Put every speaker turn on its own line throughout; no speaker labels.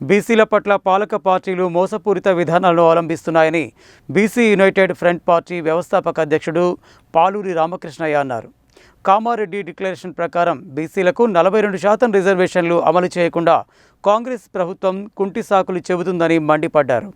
బీసీల పట్ల పాలక పార్టీలు మోసపూరిత విధానాలను అవలంబిస్తున్నాయని బీసీ యునైటెడ్ ఫ్రంట్ పార్టీ వ్యవస్థాపక అధ్యక్షుడు పాలూరి రామకృష్ణయ్య అన్నారు. కామారెడ్డి డిక్లరేషన్ ప్రకారం బీసీలకు నలభై రెండు శాతం రిజర్వేషన్లు అమలు చేయకుండా కాంగ్రెస్ ప్రభుత్వం కుంటి సాకులు చెబుతుందని మండిపడ్డారు.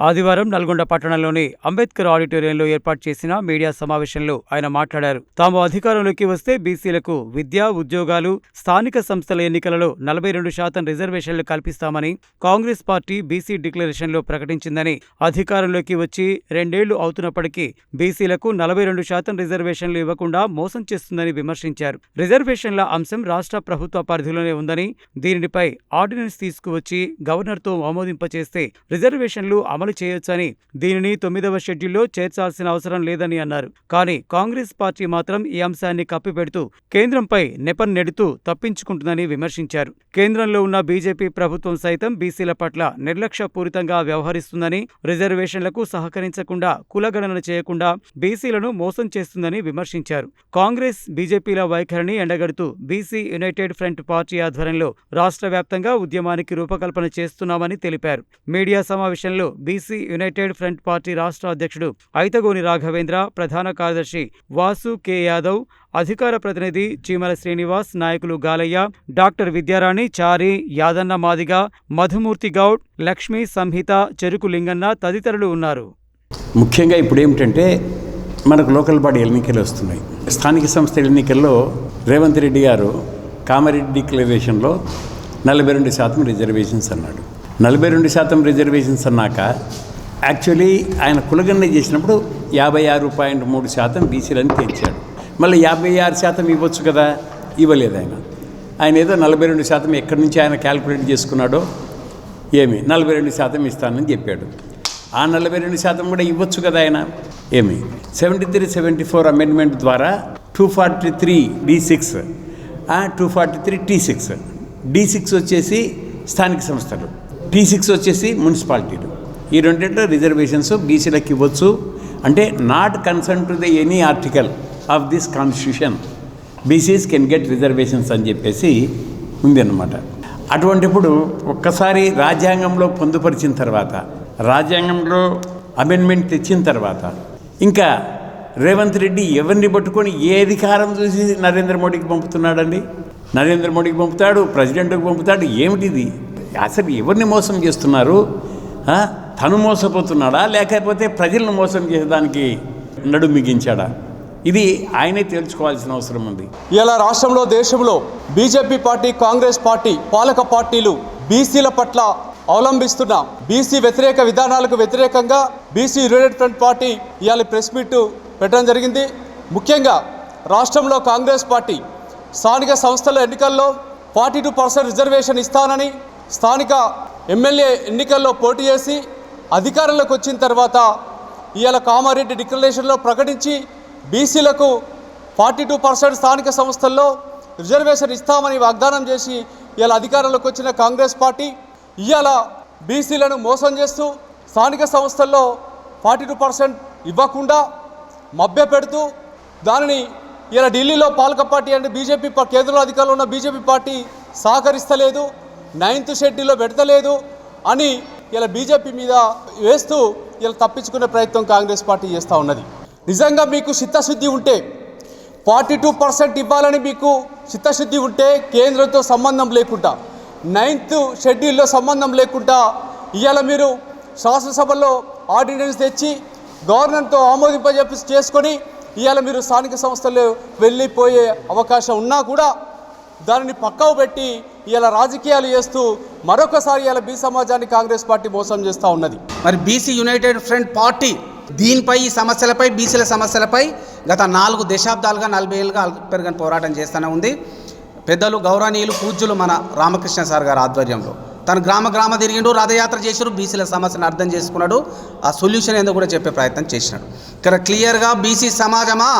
ఆదివారం నల్గొండ పట్టణంలోని అంబేద్కర్ ఆడిటోరియంలో ఏర్పాటు చేసిన మీడియా సమావేశంలో ఆయన మాట్లాడారు. తాము అధికారంలోకి వస్తే బీసీలకు విద్య ఉద్యోగాలు స్థానిక సంస్థల ఎన్నికలలో నలభై రెండు శాతం రిజర్వేషన్లు కల్పిస్తామని కాంగ్రెస్ పార్టీ బీసీ డిక్లరేషన్లో ప్రకటించిందని అధికారంలోకి వచ్చి రెండేళ్ళు అవుతున్నప్పటికీ బీసీలకు నలభై రెండు శాతం రిజర్వేషన్లు ఇవ్వకుండా మోసం చేస్తుందని విమర్శించారు. రిజర్వేషన్ల అంశం రాష్ట్ర ప్రభుత్వ పరిధిలోనే ఉందని దీనిపై ఆర్డినెన్స్ తీసుకువచ్చి గవర్నర్తో ఆమోదింపచేస్తే రిజర్వేషన్లు అమలు చేయొచ్చని దీనిని తొమ్మిదవ షెడ్యూల్లో చేర్చాల్సిన అవసరం లేదని అన్నారు. కానీ కాంగ్రెస్ పార్టీ మాత్రం ఈ అంశాన్ని కప్పిపెడుతూ కేంద్రంపై నెపన్ నెడుతూ తప్పించుకుంటుందని విమర్శించారు. కేంద్రంలో ఉన్న బీజేపీ ప్రభుత్వం సైతం బీసీల పట్ల నిర్లక్ష్యపూరితంగా వ్యవహరిస్తుందని రిజర్వేషన్లకు సహకరించకుండా కులగణన చేయకుండా బీసీలను మోసం చేస్తుందని విమర్శించారు. కాంగ్రెస్ బీజేపీల వైఖరిని ఎండగడుతూ బీసీ యునైటెడ్ ఫ్రంట్ పార్టీ ఆధ్వర్యంలో రాష్ట్ర వ్యాప్తంగా ఉద్యమానికి రూపకల్పన చేస్తున్నామని తెలిపారు. మీడియా సమావేశంలో బీసీ యునైటెడ్ ఫ్రంట్ పార్టీ రాష్ట్ర అధ్యక్షుడు ఐతగోని రాఘవేంద్ర ప్రధాన కార్యదర్శి వాసు కె. యాదవ్ అధికార ప్రతినిధి చీమల శ్రీనివాస్ నాయకులు గాలయ్య డాక్టర్ విద్యారాణి చారి యాదన్న మాదిగ మధుమూర్తి గౌడ్ లక్ష్మీ సంహిత చెరుకు లింగన్న తదితరులు ఉన్నారు.
ముఖ్యంగా ఇప్పుడు ఏమిటంటే మనకు లోకల్ బాడీ ఎన్నికలు వస్తున్నాయి. స్థానిక సంస్థల ఎన్నికల్లో రేవంత్ రెడ్డి గారు కామారెడ్డి డిక్లరేషన్లో నలభై రెండు శాతం రిజర్వేషన్స్ అన్నాడు. నలభై రెండు శాతం రిజర్వేషన్స్ అన్నాక యాక్చువల్లీ ఆయన కులగణన చేసినప్పుడు యాభై ఆరు పాయింట్ మూడు శాతం బీసీలని తెచ్చాడు. మళ్ళీ యాభై ఆరు శాతం ఇవ్వచ్చు కదా? ఇవ్వలేదు ఆయన. ఆయన ఏదో నలభై రెండు శాతం ఎక్కడి నుంచి ఆయన క్యాల్కులేట్ చేసుకున్నాడో ఏమి? నలభై రెండు శాతం ఇస్తానని చెప్పాడు. ఆ నలభై రెండు శాతం కూడా ఇవ్వచ్చు కదా ఆయన? ఏమి? Seventy three seventy four amendment ద్వారా two forty three D six two forty three T six. D six వచ్చేసి స్థానిక సంస్థలు. టీ సిక్స్ వచ్చేసి మున్సిపాలిటీలు. ఈ రెండింటిలో రిజర్వేషన్స్ బీసీలకు ఇవ్వచ్చు. అంటే not concern to the any article of this constitution BCs can get reservations అని చెప్పేసి ఉందన్నమాట. అటువంటిప్పుడు ఒక్కసారి రాజ్యాంగంలో పొందుపరిచిన తర్వాత రాజ్యాంగంలో అమెండ్మెంట్ తెచ్చిన తర్వాత ఇంకా రేవంత్ రెడ్డి ఎవరిని పట్టుకొని ఏ అధికారం చూసి నరేంద్ర మోడీకి పంపుతున్నాడండి? నరేంద్ర మోడీకి పంపుతాడు ప్రెసిడెంట్కి పంపుతాడు ఏమిటిది? అసలు ఎవరిని మోసం చేస్తున్నారు? తను మోసపోతున్నాడా? లేకపోతే ప్రజలను మోసం చేసేదానికి నడు మిగించాడా? ఇది ఆయనే తేల్చుకోవాల్సిన అవసరం ఉంది.
ఇలా రాష్ట్రంలో దేశంలో బీజేపీ పార్టీ కాంగ్రెస్ పార్టీ పాలక పార్టీలు బీసీల పట్ల అవలంబిస్తున్న బీసీ వ్యతిరేక విధానాలకు వ్యతిరేకంగా బీసీ యునైటెడ్ ఫ్రంట్ పార్టీ ఇవాళ ప్రెస్ మీట్ పెట్టడం జరిగింది. ముఖ్యంగా రాష్ట్రంలో కాంగ్రెస్ పార్టీ స్థానిక సంస్థల ఎన్నికల్లో ఫార్టీ టూ పర్సెంట్ రిజర్వేషన్ ఇస్తానని స్థానిక ఎమ్మెల్యే ఎన్నికల్లో పోటీ చేసి అధికారంలోకి వచ్చిన తర్వాత ఇవాళ కామారెడ్డి డిక్లరేషన్లో ప్రకటించి బీసీలకు ఫార్టీ టూ పర్సెంట్ స్థానిక సంస్థల్లో రిజర్వేషన్ ఇస్తామని వాగ్దానం చేసి ఇవాళ అధికారంలోకి వచ్చిన కాంగ్రెస్ పార్టీ ఇవాళ బీసీలను మోసం చేస్తూ స్థానిక సంస్థల్లో ఫార్టీ టూ పర్సెంట్ ఇవ్వకుండా మభ్యపెడుతూ దానిని ఇలా ఢిల్లీలో పాలక పార్టీ అంటే బీజేపీ కేంద్రంలో అధికారంలో ఉన్న బీజేపీ పార్టీ సహకరిస్తలేదు. నైన్త్ షెడ్యూల్లో పెడతలేదు అని ఇలా బీజేపీ మీద వేస్తూ ఇలా తప్పించుకునే ప్రయత్నం కాంగ్రెస్ పార్టీ చేస్తూ ఉన్నది. నిజంగా మీకు చిత్తశుద్ధి ఉంటే ఫార్టీ టూ పర్సెంట్ ఇవ్వాలని మీకు చిత్తశుద్ధి ఉంటే కేంద్రంతో సంబంధం లేకుండా నైన్త్ షెడ్యూల్లో సంబంధం లేకుండా ఇవాళ మీరు శాసనసభలో ఆర్డినెన్స్ తెచ్చి గవర్నర్తో ఆమోదింపజెప్పి చేసుకొని ఇవాళ మీరు స్థానిక సంస్థలు వెళ్ళిపోయే అవకాశం ఉన్నా కూడా దానిని పక్కవ పెట్టి ఇలా రాజకీయాలు చేస్తూ మరొకసారి ఇలా బీ సమాజాన్ని కాంగ్రెస్ పార్టీ మోసం చేస్తూ ఉన్నది.
మరి బీసీ యునైటెడ్ ఫ్రంట్ పార్టీ దీనిపై ఈ సమస్యలపై బీసీల సమస్యలపై గత నాలుగు దశాబ్దాలుగా నలభై ఏళ్ళుగా పెరగని పోరాటం చేస్తూనే ఉంది. పెద్దలు గౌరవనీయులు పూజ్యులు మన రామకృష్ణ సార్ గారి ఆధ్వర్యంలో. తను గ్రామ గ్రామ తిరిగిండు రథయాత్ర చేసారు బీసీల సమస్యను అర్థం చేసుకున్నాడు. ఆ సొల్యూషన్ ఏందో కూడా చెప్పే ప్రయత్నం చేసినాడు. ఇక్కడ క్లియర్గా బీసీ సమాజమా?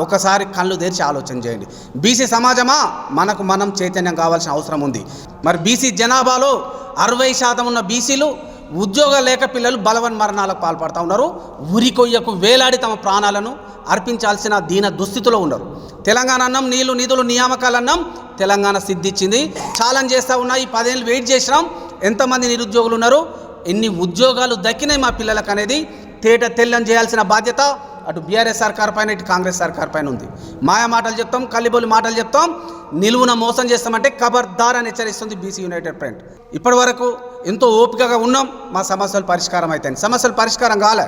ఒకసారి కళ్ళు తెరిచి ఆలోచన చేయండి. బీసీ సమాజమా? మనకు మనం చైతన్యం కావాల్సిన అవసరం ఉంది. మరి బీసీ జనాభాలో అరవై శాతం ఉన్న బీసీలు ఉద్యోగం లేక పిల్లలు బలవన్ మరణాలకు పాల్పడుతూ ఉన్నారు. ఉరి కొయ్యకు వేలాడి తమ ప్రాణాలను అర్పించాల్సిన దీన దుస్థితిలో ఉన్నారు. తెలంగాణ అన్నం నీళ్ళు నిధులు నియామకాలన్నం తెలంగాణ సిద్ధిచ్చింది. ఛాలెంజ్ చేస్తూ ఉన్నాయి ఈ పదేళ్ళు వెయిట్ చేసినాం. ఎంతమంది నిరుద్యోగులు ఉన్నారు? ఎన్ని ఉద్యోగాలు దక్కినాయి మా పిల్లలకు అనేది తేట తెల్లం చేయాల్సిన బాధ్యత అటు బీఆర్ఎస్ సర్కార్ పైన ఇటు కాంగ్రెస్ సర్కార్ పైన ఉంది. మాయ మాటలు చెప్తాం కల్లిబోలి మాటలు చెప్తాం నిలువున మోసం చేస్తామంటే ఖబర్దార్ అని హెచ్చరిస్తుంది బీసీ యునైటెడ్ ఫ్రంట్. ఇప్పటి వరకు ఎంతో ఓపికగా ఉన్నాం మా సమస్యలు పరిష్కారం అవుతాయి సమస్యలు పరిష్కారం కాలే.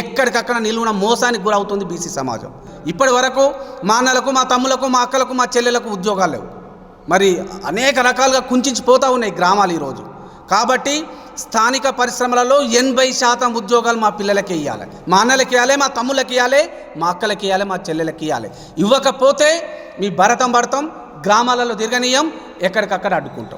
ఎక్కడికక్కడ నిలువున మోసానికి గురవుతుంది బీసీ సమాజం. ఇప్పటి వరకు మా అన్నలకు మా తమ్ములకు మా అక్కలకు మా చెల్లెలకు ఉద్యోగాలు లేవు. మరి అనేక రకాలుగా కుంచిపోతూ ఉన్నాయి గ్రామాలు ఈరోజు. కాబట్టి స్థానిక పరిశ్రమలలో ఎనభై శాతం ఉద్యోగాలు మా పిల్లలకి ఇవ్వాలి మా అన్నలకి ఇవ్వాలి మా తమ్ముళ్ళకి ఇవ్వాలి మా అక్కలకి ఇవ్వాలి మా చెల్లెలకి ఇవ్వాలి ఇవ్వకపోతే మీ భరతం భరతం గ్రామాలలో తిరగనీయం ఎక్కడికక్కడ అడ్డుకుంటాం.